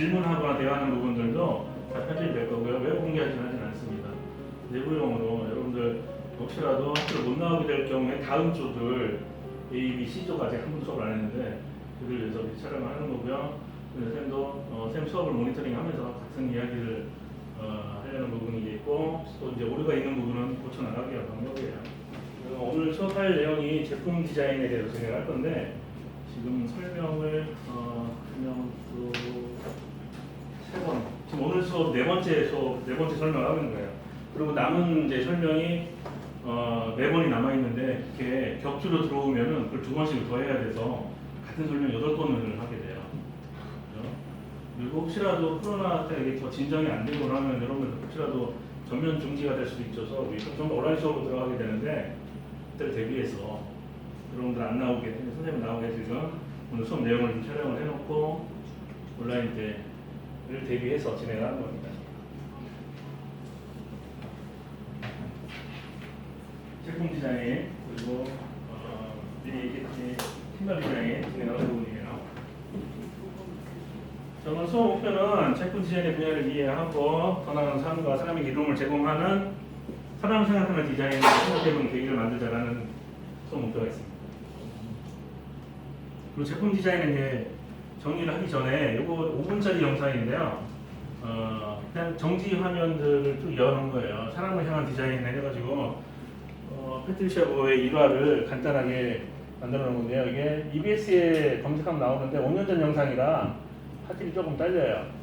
질문하거나 대화하는 부분들도 다 편집이 될 거고요. 외부 공개하지는 않습니다. 내부용으로 여러분들 혹시라도 학교를 못 나오게 될 경우에 다음 주들 A, B, C조가 아직 한 번도 수업을 안 했는데 그들 위해서 촬영을 하는 거고요. 선생님도 어, 쌤 수업을 모니터링 하면서 같은 이야기를 어, 하려는 부분이 있고 또 이제 오류가 있는 부분은 고쳐 나가기 위한 방법이에요. 어, 오늘 수업할 내용이 제품 디자인에 대해서 진행할 건데 지금 설명을 어, 또 세 번. 지금 오늘 수업 네 번째 수업 네 번째 설명을 하고 있는 거예요. 그리고 남은 이제 설명이 어, 네 번이 남아 있는데 이렇게 격주로 들어오면은 그걸 두 번씩 더 해야 돼서 같은 설명 여덟 번을 하게 돼요. 그죠? 그리고 혹시라도 코로나 때 이게 더 진정이 안 되거나 하면 여러분 혹시라도 전면 중지가 될 수도 있어서 우리 전부 온라인 수업으로 들어가게 되는데 그때를 대비해서 여러분들 안 나오게 선생님 나오게 지금 오늘 수업 내용을 좀 촬영을 해놓고 온라인 때 를 대비해서 진행하는 겁니다. 제품 디자인 그리고 어, 미리 얘기했듯이 팀별 디자인 진행하는 부분이에요. 저는 수업 목표는 제품 디자인의 분야를 이해하고 더 나은 삶과 사람의 이동을 제공하는 사람 생각하는 디자인을 생각해보는 계기를 만들자라는 수업 목표가 있습니다. 그리고 제품 디자인은 이제 정리를 하기 전에 이거 5분짜리 영상인데요. 어, 그냥 정지 화면들을 쭉 여는 거예요. 사람을 향한 디자인 해가지고 어, 패트리샤 보의 일화를 간단하게 만들어 놓은 건데요. 이게 EBS에 검색하면 나오는데 5년 전 영상이라 화질이 조금 딸려요.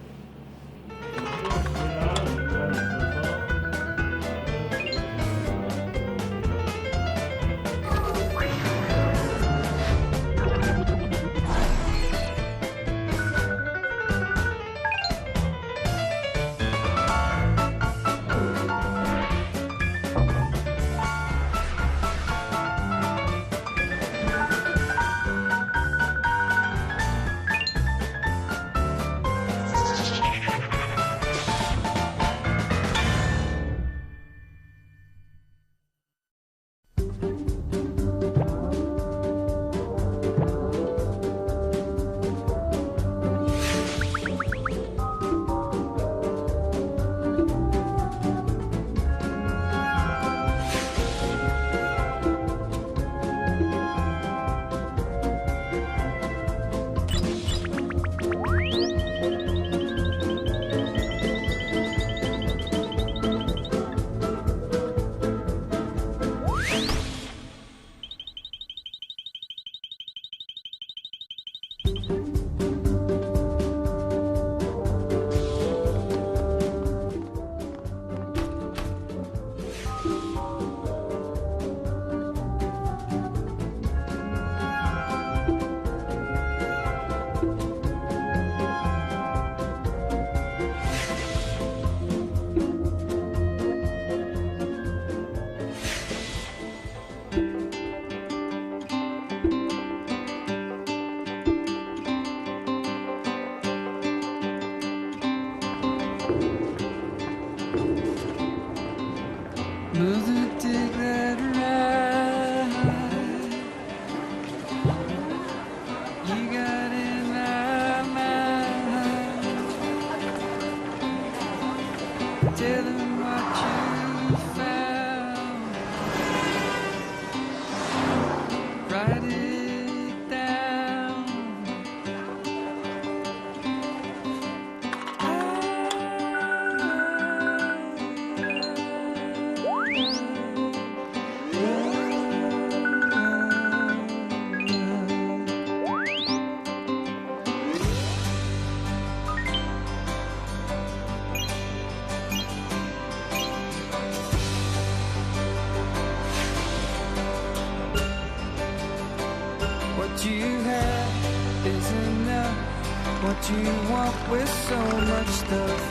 Much stuff.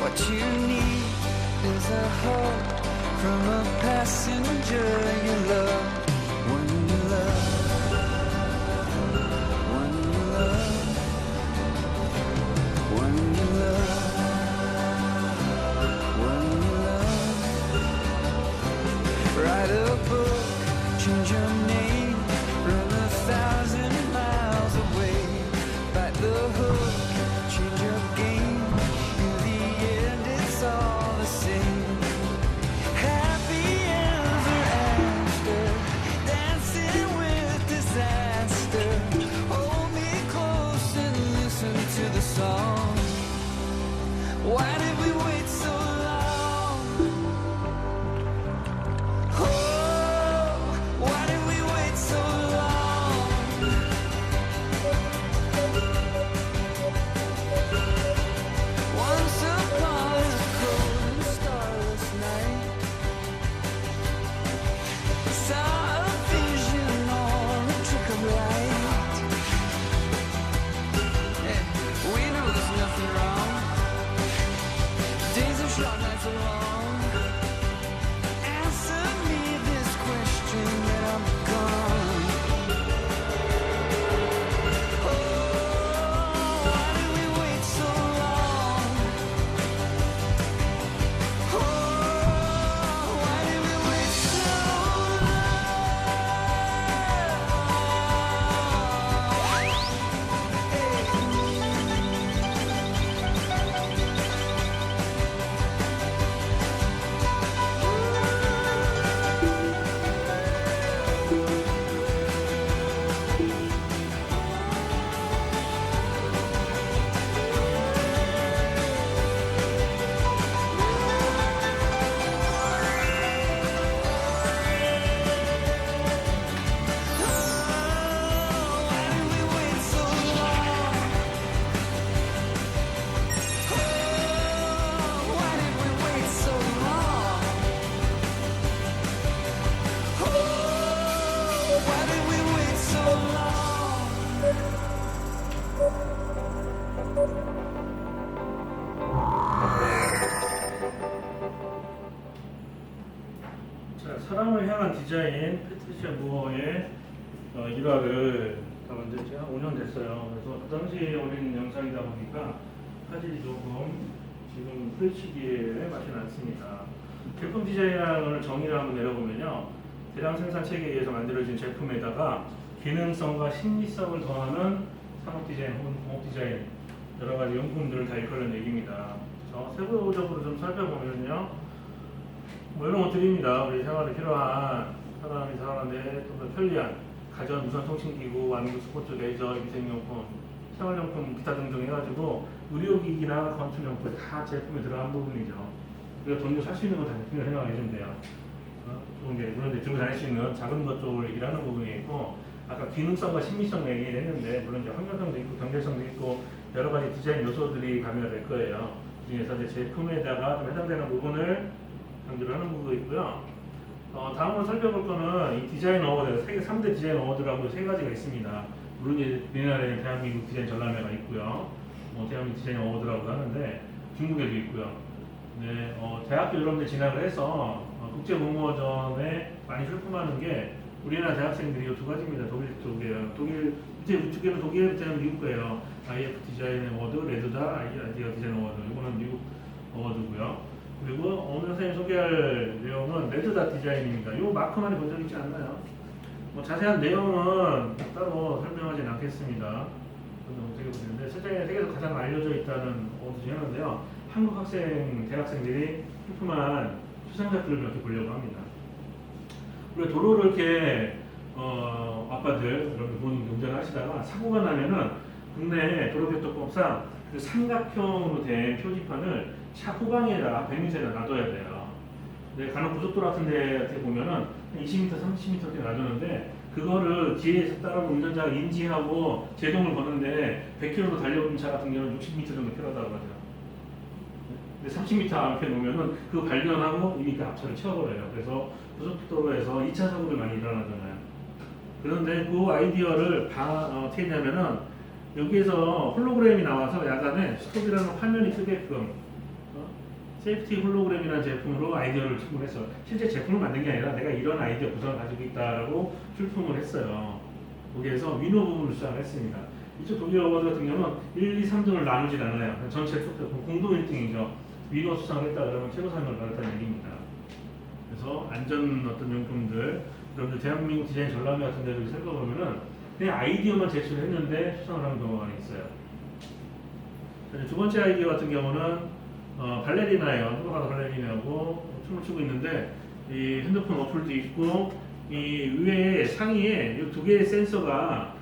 What you need is a hug from a passenger you love. 디자인 패트리샤 무어의 어, 일화를 다 만든 지가 5년 됐어요. 그래서 그 당시에 올린 영상이다 보니까 화질이 조금 지금 후레치기에 맞진 않습니다. 제품 디자인을 정의를 한번 내려보면요. 대량 생산 체계에 의해서 만들어진 제품에다가 기능성과 심리성을 더하는 산업 디자인 혹은 공업 디자인 여러 가지 용품들을 다 일컬는 얘기입니다. 세부적으로 좀 살펴보면요. 뭐 이런 것들입니다. 우리 생활에 필요한 사람이 살아가는데 좀 더 편리한 가전 무선 통신기구, 완구 스포츠 레이저, 위생용품, 생활용품 기타 등등 해가지고 의료기기나 건축용품 다 제품에 들어간 부분이죠. 그래서 돈도 살수 있는 생각해 주면 돼요. 어? 이제 들고 다닐 수 있는 작은 것 쪽을 얘기를 하는 부분이 있고 아까 기능성과 심미성 얘기를 했는데 물론 이제 환경성도 있고 경제성도 있고 여러 가지 디자인 요소들이 가미가 될 거예요. 그 중에서 이제 제품에다가 좀 해당되는 부분을 강조를 하는 부분도 있고요. 어, 다음으로 살펴볼 거는 이 디자인 어워드, 세계 3대 디자인 어워드라고 세 가지가 있습니다. 물론 이제 우리나라에는 대한민국 디자인 전람회가 있고요. 뭐 대한민국 디자인 어워드라고 하는데 중국에도 있고요. 네, 어, 대학교 이런 데 진학을 해서 어, 국제 공모전에 많이 출품하는 게 우리나라 대학생들이 이두 가지입니다. 독일 쪽이에요. 독일 밑에 우측에는 독일 밑에는 미국 거예요. IF 디자인 어워드, 레드다, 아이디어 디자인 어워드. 이거는 미국 어워드고요. 그리고 오늘 선생님 소개할 내용은 레드다 디자인입니다. 이 마크만이 본적 있지 않나요? 뭐 자세한 내용은 따로 설명하진 않겠습니다. 저는 어떻게 보시는데 세계, 세계에서 가장 알려져 있다는 어워드 중에 하나인데요. 한국 학생, 대학생들이 출품한 수상작들을 몇개 보려고 합니다. 우리 도로를 이렇게 어, 아빠들 여러분 본인 운전하시다가 사고가 나면은 국내 도로교통법상 그 삼각형으로 된 표지판을 차 후방에다가 100m에다 놔둬야 돼요. 근데 간혹 고속도로 같은 데 보면은 한 20m, 30m 이렇게 놔두는데 그거를 뒤에서 따라오는 운전자가 인지하고 제동을 거는데 100km로 달려오는 차 같은 경우는 60m 정도 필요하다고 하죠. 근데 30m 앞에 놓으면은 그 발견하고 이미 그 앞차를 채워버려요. 그래서 고속도로에서 2차 사고를 많이 일어나잖아요. 그런데 그 아이디어를 다 어, 어떻게 했냐면은 여기에서 홀로그램이 나와서 야간에 스톱이라는 화면이 뜨게끔 어? 세이프티 홀로그램이라는 제품으로 아이디어를 출품했어요. 실제 제품을 만든 게 아니라 내가 이런 아이디어 구성을 가지고 있다라고 출품을 했어요. 거기에서 위너 부분을 수상을 했습니다. 이쪽 독일 어워드 같은 경우는 1, 2, 3등을 나누진 않아요. 전체 공동 1등이죠. 위너 수상을 했다 그러면 최고상을 받았다는 얘기입니다. 그래서 안전 어떤 용품들, 여러분들 대한민국 디자인 전람회 같은 데를 살펴보면은 그냥 아이디어만 제출했는데 수상을 하는 경우가 있어요. 자, 두 번째 아이디어 같은 경우는 어, 발레리나예요. 한국가 발레리나고 춤을 추고 있는데 이 핸드폰 어플도 있고 이 위에 상위에 이 두 개의 센서가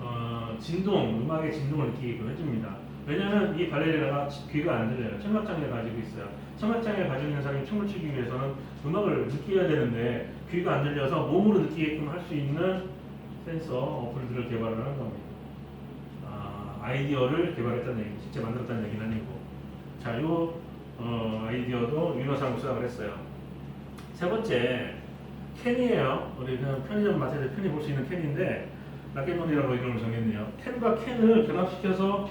어, 진동, 음악의 진동을 느끼게끔 해줍니다. 왜냐하면 이 발레리나가 귀가 안 들려요. 청각장애를 가지고 있어요. 청각장애를 가지고 있는 사람이 춤을 추기 위해서는 음악을 느껴야 되는데 귀가 안 들려서 몸으로 느끼게끔 할 수 있는 센서 어플들을 개발을 하는 겁니다. 아, 아이디어를 개발했다는 얘기, 직접 만들었다는 얘기는 아니고. 자, 요 어, 아이디어도 유노상 수상을 했어요. 세 번째, 캔이에요. 우리 그냥 편의점 마트에서 편히 볼 수 있는 캔인데 라켓몬이라고 이름을 정했네요. 캔과 캔을 결합시켜서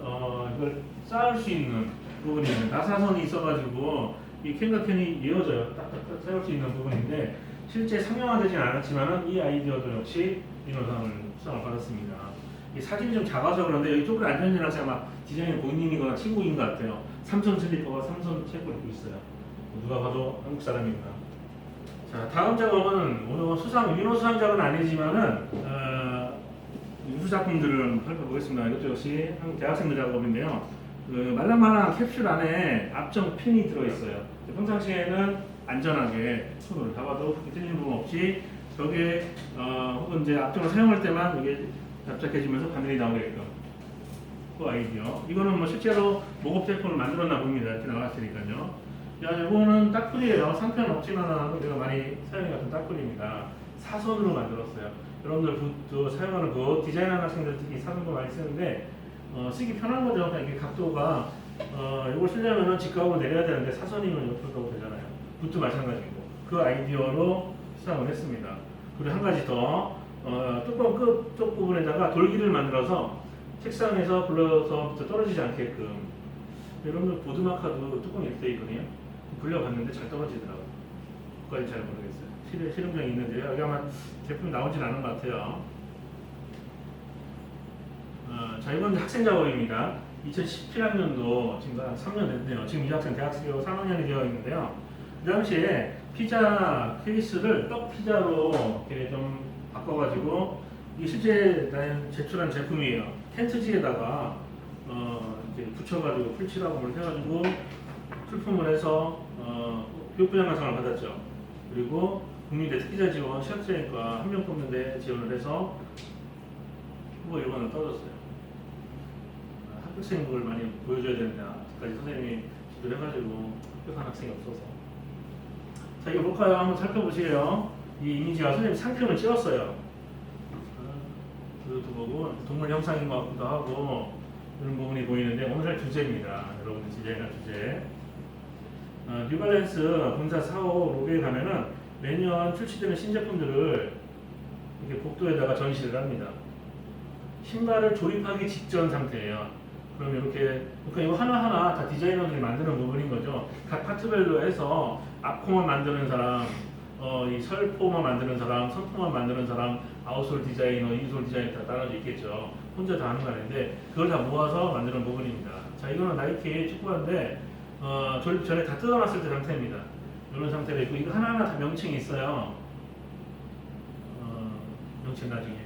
어, 이걸 쌓을 수 있는 부분이 있는 나사선이 있어가지고 이 캔과 캔이 이어져요. 딱딱딱 세울 수 있는 부분인데 실제 상용화되진 않았지만은 이 아이디어도 역시 인호상을 수상을 받았습니다. 이 사진이 좀 작아서 그런데 이쪽으로 앉아있는 학생 아마 디자인 본인이거나 친구인 것 같아요. 삼선 슬리퍼와 삼선 책을 입고 있어요. 누가 봐도 한국 사람입니다. 자 다음 작업은 오늘 수상 유노 수상작은 아니지만은 어, 유수 작품들을 살펴보겠습니다. 이것도 역시 한국 대학생들 작업인데요. 그 말랑말랑한 캡슐 안에 앞정 핀이 들어있어요. 평상시에는 안전하게 손으로 잡아도 틀린 부분 없이 벽에 어, 혹은 이제 앞정을 사용할 때만 이게 납작해지면서 바늘이 나오게끔 그 아이디어. 이거는 뭐 실제로 모급 제품을 만들었나 봅니다. 이렇게 나왔으니까요. 야, 이거는 딱풀이에요. 상표는 없지만 우리가 많이 사용해 같은 딱풀입니다. 사선으로 만들었어요. 여러분들 붓도 사용하는 그 디자인하는 학생들 특히 사선도 많이 쓰는데 어, 쓰기 편한 거죠. 그러니까 이게 각도가 어, 이걸 쓰려면은 직각으로 내려야 되는데 사선이면 옆으로 가도 되잖아요. 붓도 마찬가지고 그 아이디어로 수상을 했습니다. 그리고 한 가지 더 어, 뚜껑 끝 쪽 부분에다가 돌기를 만들어서 책상에서 굴러서 떨어지지 않게끔 여러분들 보드마카도 뚜껑이 이렇게 돼 있거든요. 굴려봤는데 잘 떨어지더라고요. 그까지 잘 모르겠어요. 실험, 실험장이 있는데요. 여기 아마 제품이 나오진 않은 것 같아요. 어, 자, 이건 학생 작업입니다. 2017학년도 지금 한 3년 됐네요. 지금 이 학생 대학생이고 3학년이 되어 있는데요. 그 당시에 피자 케이스를 떡 피자로 이렇게 좀 바꿔가지고 이게 실제 난 제출한 제품이에요. 텐트지에다가 어, 이제 붙여가지고 풀칠하고 해가지고 출품을 해서 어, 교육부장관상을 받았죠. 그리고 국민대 특기자 지원 시각장애과 한 명 뽑는데 지원을 해서 후보 1번을 떨어졌어요. 아, 합격생을 많이 보여줘야 된다. 아직까지 선생님이 지도를 해가지고 합격한 학생이 없어서. 자, 이거 볼까요? 한번 살펴보시래요. 이 이미지가 선생님 상표는 찍었어요. 아, 그것도 보고 동물 형상인 것 같기도 하고 이런 부분이 보이는데 오늘의 주제입니다. 여러분들 디자인할 주제. 어, 뉴발란스 본사 4호 로그에 가면은 매년 출시되는 신제품들을 이렇게 복도에다가 전시를 합니다. 신발을 조립하기 직전 상태예요. 그럼 이렇게 그러니까 이거 하나하나 다 디자이너들이 만드는 부분인 거죠. 각 파트별로 해서 앞코만 만드는 사람, 어, 이 설포만 만드는 사람, 선포만 만드는 사람, 아웃솔 디자이너, 인솔 디자이너 다 따라져 있겠죠. 혼자 다 하는 거 아닌데 그걸 다 모아서 만드는 부분입니다. 자, 이거는 나이키 축구화인데 어, 전에 다 뜯어놨을 때 상태입니다. 이런 상태로 있고 이거 하나하나 다 명칭이 있어요. 어, 명칭 나중에.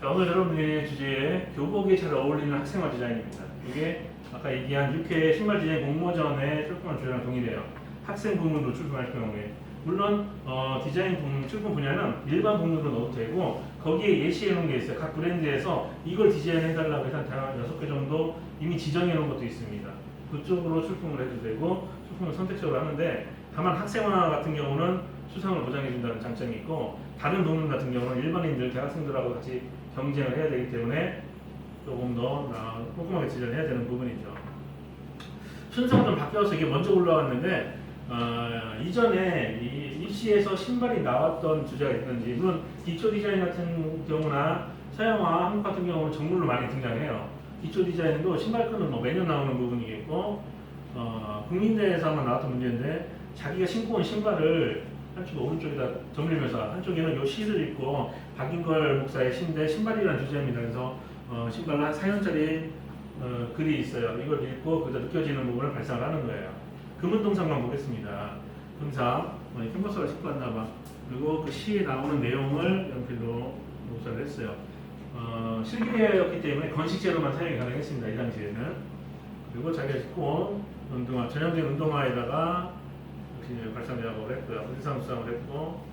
자, 오늘 여러분들의 주제에 교복에 잘 어울리는 학생화 디자인입니다. 이게 아까 얘기한 6회 신발 디자인 공모전에 출품한 주제랑 동일해요. 학생 부문으로 출품할 경우에. 물론 어, 디자인 부문, 출품 분야는 일반 부문으로 넣어도 되고 거기에 예시해 놓은 게 있어요. 각 브랜드에서 이걸 디자인해 달라고 해서 한 6개 정도 이미 지정해 놓은 것도 있습니다. 그쪽으로 출품을 해도 되고 출품을 선택적으로 하는데 다만 학생화 같은 경우는 수상을 보장해 준다는 장점이 있고 다른 부문 같은 경우는 일반인들 대학생들하고 같이 경쟁을 해야 되기 때문에 조금 더 나- 꼼꼼하게 디자인을 해야 되는 부분이죠. 순서가 좀 바뀌어서 이게 먼저 올라왔는데 어, 이전에 이 입시에서 신발이 나왔던 주제가 있는지 물론 기초 디자인 같은 경우나 서양화 한국 같은 경우는 정물로 많이 등장해요. 기초 디자인도 신발끈은 뭐 매년 나오는 부분이겠고 어, 국민대에서만 나왔던 문제인데 자기가 신고 온 신발을 한쪽 오른쪽에다 정리면서 한쪽에는 요 시를 입고 박인걸 목사의 시인데 신발이라는 주제입니다. 그래서 어, 신발 한 4년짜리 어, 글이 있어요. 이걸 읽고 그다 느껴지는 부분을 발상을 하는 거예요. 금은 동상만 보겠습니다. 금상 어, 캔버스가 신고 왔나 봐. 그리고 그 시에 나오는 내용을 연필로 묘사를 했어요. 어, 실기였기 때문에 건식재로만 사용이 가능했습니다. 이 당시에는. 그리고 자기가 온 운동화, 전형적인 운동화에다가 역시 발상 작업을 했고요. 의상 수상을 했고 어,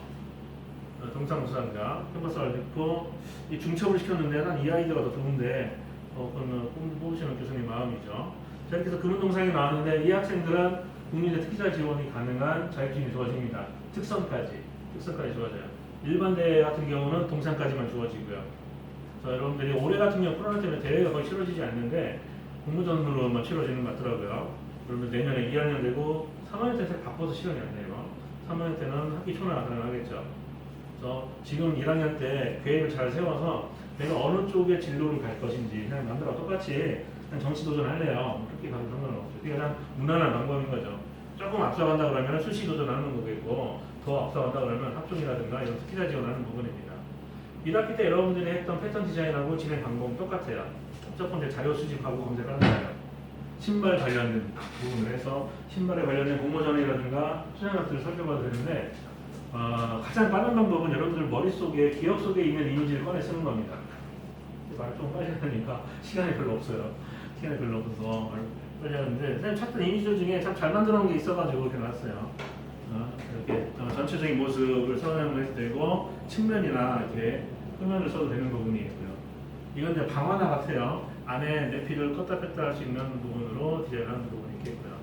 동상 수상자 캠퍼스를 했고 이 중첩을 시켰는데 난 이 아이디어가 더 좋은데 어, 뽑- 뽑으시는 교수님 마음이죠. 자 이렇게 해서 금은 동상이 나왔는데 이 학생들은 국민의 특기자 지원이 가능한 자격증이 주어집니다. 특성까지 특성까지 주어져요. 일반대 같은 경우는 동상까지만 주어지고요. 자, 여러분들이 올해 같은 경우 코로나 때문에 대회가 거의 치러지지 않는데 공모전으로만 치러지는 것 같더라고요. 그러면 내년에 2학년 되고 3학년 때 바빠서 시간이 안 돼요. 3학년 때는 학기 초나 가능하겠죠. 그래서 지금 1학년 때 계획을 잘 세워서 내가 어느 쪽의 진로를 갈 것인지 그냥 남들하고 똑같이 그냥 정치 도전할래요. 그렇게 가도 상관없죠. 그게 가장 무난한 방법인 거죠. 조금 앞서간다 그러면 수시 도전하는 거겠고 더 앞서간다 그러면 합종이라든가 이런 특기자 지원하는 부분입니다. 1학기 때 여러분들이 했던 패턴 디자인하고 진행 방법은 똑같아요. 첫 번째 자료 수집하고 검색하는 거예요. 신발 관련된 부분을 해서 신발에 관련된 공모전이라든가 같은 살펴봐도 되는데 어, 가장 빠른 방법은 여러분들 머릿속에 기억 속에 있는 이미지를 꺼내 쓰는 겁니다. 말을 좀 빨리 하니까 시간이 별로 없어요. 시간이 별로 없어서 빨리 하는데 선생님 찾던 이미지들 중에 참 잘 만들어 놓은 게 있어가지고 이렇게 놨어요. 어, 이렇게 어, 전체적인 모습을 선행을 해도 되고 측면이나 이렇게 표면을 써도 되는 부분이 있고요. 이건 이제 방화나 같아요. 안에 내피를 껐다 뺐다 할 수 있는 부분으로 디자인하는 부분이 있겠고요.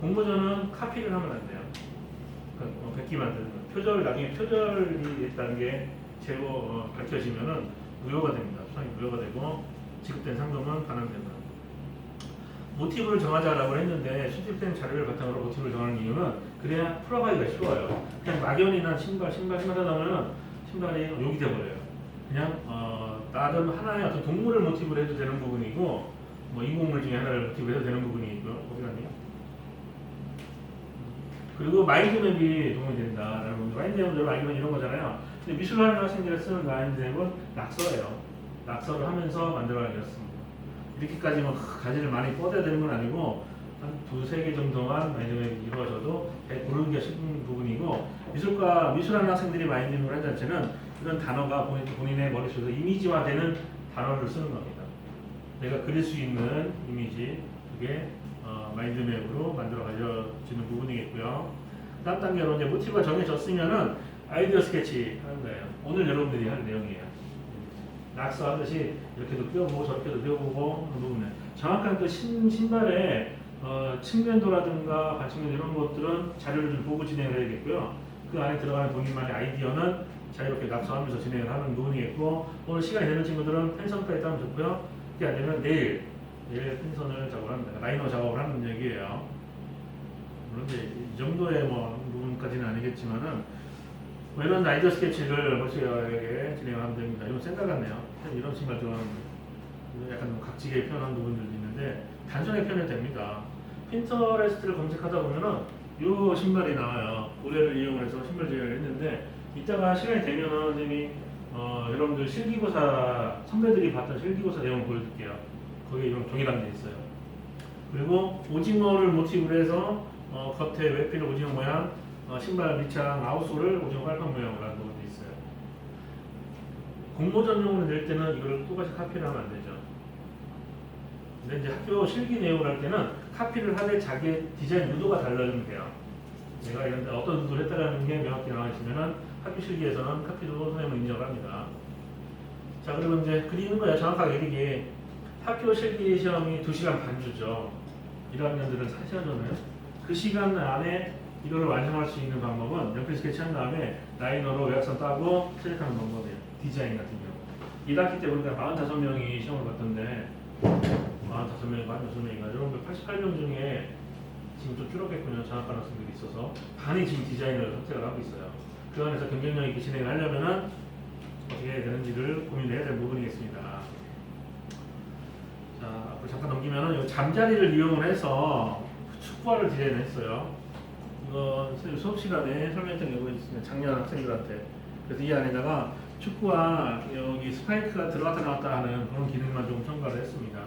공모전은 카피를 하면 안 돼요. 그, 어, 백기 만드는 거. 표절 나중에 표절이 있다는 게 제보 어, 밝혀지면은 무효가 됩니다. 수상이 무효가 되고 지급된 상금은 반환됩니다. 모티브를 정하자라고 했는데 수집된 자료를 바탕으로 모티브를 정하는 이유는 그래야 풀어가기가 쉬워요. 그냥 막연이나 신발, 신발, 신발 하다 보면 신발이 욕이 돼버려요. 그냥 어, 나름 하나의 어떤 동물을 모티브로 해도 되는 부분이고 뭐 인공물 중에 하나를 모티브로 해도 되는 부분이 있고요. 어디 갔니? 그리고 마인드맵이 도움이 된다라는 겁니다. 마인드맵은 마인드맵 이런 거잖아요. 근데 미술하는 학생들이 쓰는 마인드맵은 낙서예요. 낙서를 하면서 만들어가기가 습니다 이렇게까지 막 가지를 많이 뻗어야 되는 건 아니고 한 두세 개 정도만 마인드맵이 이루어져도 배 고르는 게 쉽은 부분이고 미술과 미술하는 학생들이 마인드맵을 한다는 자체는 이런 단어가 본인, 본인의 머릿속에서 이미지화되는 단어를 쓰는 겁니다. 내가 그릴 수 있는 이미지 그게 어, 마인드맵으로 만들어 가져지는 부분이겠고요. 다음 단계로 이제 모티브가 정해졌으면은 아이디어 스케치 하는 거예요. 오늘 여러분들이 할 내용이에요. 낙서하듯이 이렇게도 띄워보고 저렇게도 띄워보고 하는 부분에 정확한 그 신, 신발의 어, 측면도라든가 반측면 이런 것들은 자료를 좀 보고 진행을 해야겠고요. 그 안에 들어가는 본인만의 아이디어는 자유롭게 낙서하면서 진행을 하는 부분이겠고 오늘 시간이 되는 친구들은 펜션까지 따면 좋고요. 그게 안 되면 내일 내일 펜션을 작업을 합니다. 라이너 작업을 하는 얘기예요. 이제 이 정도의 뭐 부분까지는 아니겠지만은 뭐 이런 아이디어 스케치를 벌써하게 진행하면 됩니다. 이건 생각 같네요. 이런 신발 좋아하는데 약간 좀 각지게 표현한 부분들도 있는데 단순하게 표현해도 됩니다. 핀터레스트를 검색하다 보면은 이 신발이 나와요. 고래를 이용해서 신발 제작을 했는데 이따가 시간이 되면은 선생님이 어, 여러분들 실기고사 선배들이 봤던 실기고사 내용 보여드릴게요. 거기에 이런 동일한 게 있어요. 그리고 오징어를 모티브로 해서 어, 겉에 외필 오징어 모양, 어, 신발 밑창 아웃솔을 오징어 빨판 모양으로 한 부분도 있어요. 공모 전용으로 낼 때는 이걸 똑같이 카피를 하면 안 되죠. 근데 이제 학교 실기 내용을 할 때는 카피를 하되 자기의 디자인 의도가 달라지면 돼요. 내가 이런 데 어떤 의도를 했다라는 게 명확히 나와 있으면은 학교 실기에서는 카피도 선생님은 인정을 합니다. 자, 그리고 이제 그리는 거야. 정확하게 이게 학교 실기 시험이 2시간 반 주죠. 1학년들은 4시간이잖아요. 그 시간 안에 이거를 완성할 수 있는 방법은 연필 스케치 한 다음에 라이너로 외곽선 따고 체력하는 방법이에요. 디자인 같은 경우. 1학기 때 우리가 45명이 시험을 봤던데 45명, 46명인가 여러분들 88명 중에 지금 좀 줄었겠군요. 장학관 학생들이 있어서 반이 지금 디자인을 선택을 하고 있어요. 그 안에서 경쟁력 있게 진행을 하려면은 어떻게 해야 되는지를 고민해야 될 부분이겠습니다. 자, 앞으로 잠깐 넘기면은 이 잠자리를 이용을 해서 축구화를 디자인했어요. 선생님 수업 시간에 설명했던 경우가 있습니다. 작년 학생들한테. 그래서 이 안에다가 축구와 여기 스파이크가 들어갔다 나왔다 하는 그런 기능만 좀 첨가를 했습니다.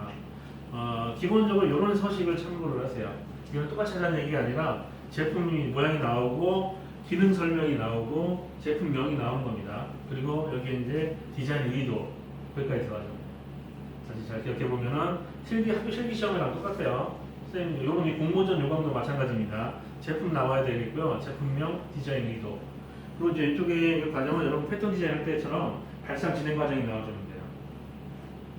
어, 기본적으로 이런 서식을 참고를 하세요. 이건 똑같이 하자는 얘기가 아니라 제품이 모양이 나오고 기능 설명이 나오고 제품명이 나오는 겁니다. 그리고 여기 이제 디자인 의도 거기까지 들어가죠. 다시 잘 기억해 보면은 실기 학교 실기 시험이랑 똑같아요. 선생님, 요런 이 공모전 요강도 마찬가지입니다. 제품 나와야 되겠고요. 제품명, 디자인 의도. 그리고 이제 이쪽에 이 과정은 여러분 패턴 디자인 할 때처럼 발상 진행 과정이 나와주면 돼요.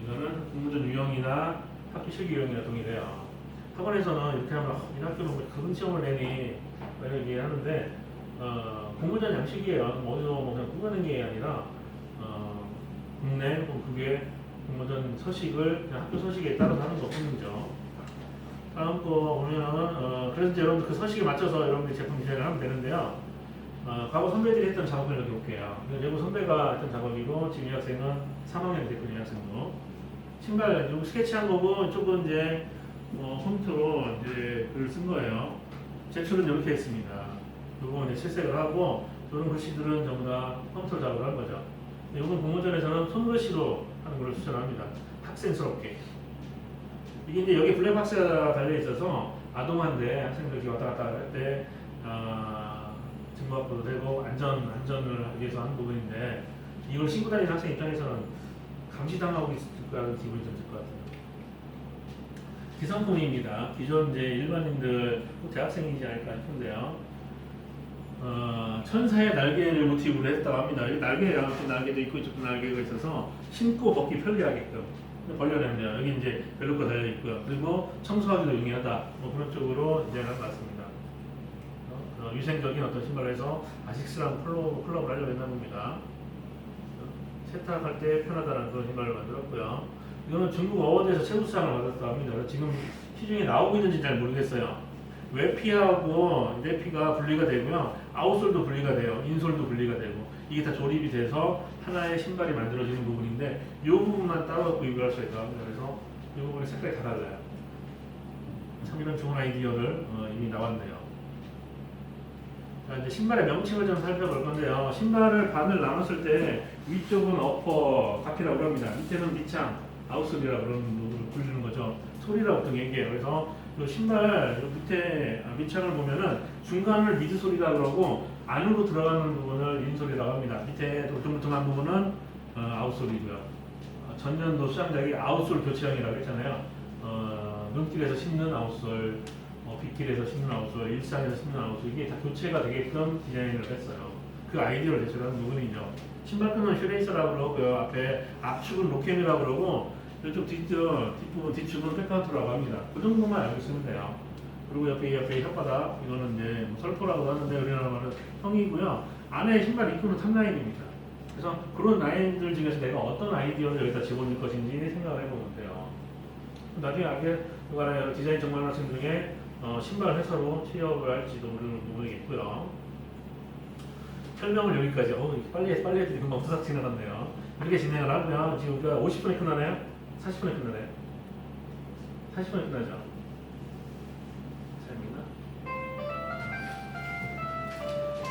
이거는 공모전 유형이나 학교 실기 유형이나 동일해요. 학원에서는 이렇게 하면 아, 이 학교는 뭐 그런 시험을 내니 뭐 이런 얘기 하는데 어, 공모전 양식이에요. 뭐 어디서 뭐 그냥 꾸며낸 게 아니라 어, 국내 혹은 국외 공모전 서식을 그냥 학교 서식에 따라서 하는 것뿐이죠. 다음 거 보면은 어, 그래서 이제 여러분 그 서식에 맞춰서 여러분들이 제품 디자인을 하면 되는데요. 어, 과거 선배들이 했던 작업을 여기 볼게요. 그리고 선배가 했던 작업이고 지금 이 학생은 3학년 됐거든요, 이 학생도. 신발 요 스케치한 거고 이쪽은 이제 어, 홈트로 이제 글을 쓴 거예요. 제출은 이렇게 했습니다. 요거 이제 채색을 하고 이런 글씨들은 전부 다 홈트로 작업을 한 거죠. 이건 공모전에서는 손글씨로 하는 걸 추천합니다. 학생스럽게. 이게 이제 여기 블랙박스가 달려 있어서 아동한데 학생들이 왔다 갔다 할때 아, 증거 확보도 되고 안전 안전을 위해서 하는 부분인데 이걸 신고 다니는 학생 입장에서는 감시당하고 있을 거라는 기분이 좀 들 것 같아요. 기성품입니다. 기존 이제 일반인들 꼭 대학생이지 않을까 싶은데요. 어, 천사의 날개를 모티브로 했다고 합니다. 이 날개랑 또 날개도 있고 이쪽도 날개가 있어서 신고 벗기 편리하게끔 벌려냈네요. 여기 이제 벨로가 달려 있고요. 그리고 청소하기도 용이하다. 뭐 그런 쪽으로 디자인한 것 같습니다. 어, 어, 위생적인 어떤 신발을 해서 아식스랑 콜로, 콜라보를 하려고 했나 봅니다. 어, 세탁할 때 편하다는 그런 신발을 만들었고요. 이거는 중국 어워드에서 최우수상을 받았다고 합니다. 지금 시중에 나오고 있는지 잘 모르겠어요. 외피하고 내피가 분리가 되고요. 아웃솔도 분리가 돼요. 인솔도 분리가 되고 이게 다 조립이 돼서 하나의 신발이 만들어지는 부분인데 이 부분만 따로 구입을 할수 있다고 합니다. 그래서 이 부분의 색깔이 다 달라요. 참 이런 좋은 아이디어를 어, 이미 나왔네요. 자 이제 신발의 명칭을 좀 살펴볼 건데요. 신발을 반을 나눴을 때 위쪽은 어퍼 카피라고 합니다. 밑에는 밑창 아웃솔이라고 그러는 부분을 부르는 거죠. 소리라고 보통 얘기해요. 그래서 이 신발 요 밑에 아, 밑창을 보면은 중간을 미드 소리라 그러고 안으로 들어가는 부분을 인솔이라고 합니다. 밑에 울퉁불퉁한 부분은 어, 아웃솔이고요. 어, 전년도 수장작이 아웃솔 교체형이라고 했잖아요. 어, 눈길에서 신는 아웃솔, 어, 빗길에서 신는 아웃솔, 일상에서 신는 아웃솔 이게 다 교체가 되게끔 디자인을 했어요. 그 아이디어를 제출하는 부분이죠. 신발끈은 슈레이서라고 그러고요. 앞에 앞축은 로캠이라고 그러고 이쪽 뒤쪽 뒷부분 뒤축은 백카운트라고 합니다. 그 정도만 알고 있으면 돼요. 그리고 옆에 옆에 혓바닥 이거는 이제 뭐 설포라고 하는데 우리나라 말은 형이고요. 안에 신발 입구는 탑라인입니다. 그래서 그런 라인들 중에서 내가 어떤 아이디어를 여기다 집어넣을 것인지 생각을 해보면 돼요. 나중에 알게 그간에 디자인 전문 학생 중에 어, 신발 회사로 취업을 할지도 모르는 부분이겠고요. 설명을 여기까지. 어, 빨리 해, 빨리 해도 금방 후삭 지나갔네요. 이렇게 진행을 하고요. 지금 우리가 50분에 끝나나요? 40분에 끝나나요? 40분에 끝나죠. 재밌나?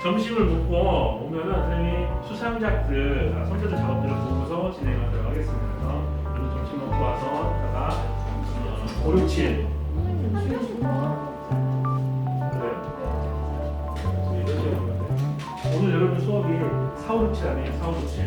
점심을 먹고 오면은 선생님이 수상작들, 아, 선배들 작업들을 보고서 진행하도록 하겠습니다. 그래서 오늘 점심 먹고 와서 이따가 어, 5, 6, 7 그래. 이런 식으로 하면 돼. 오늘 여러분 수업이 4, 5, 6, 7 아니에요? 4, 5, 6, 7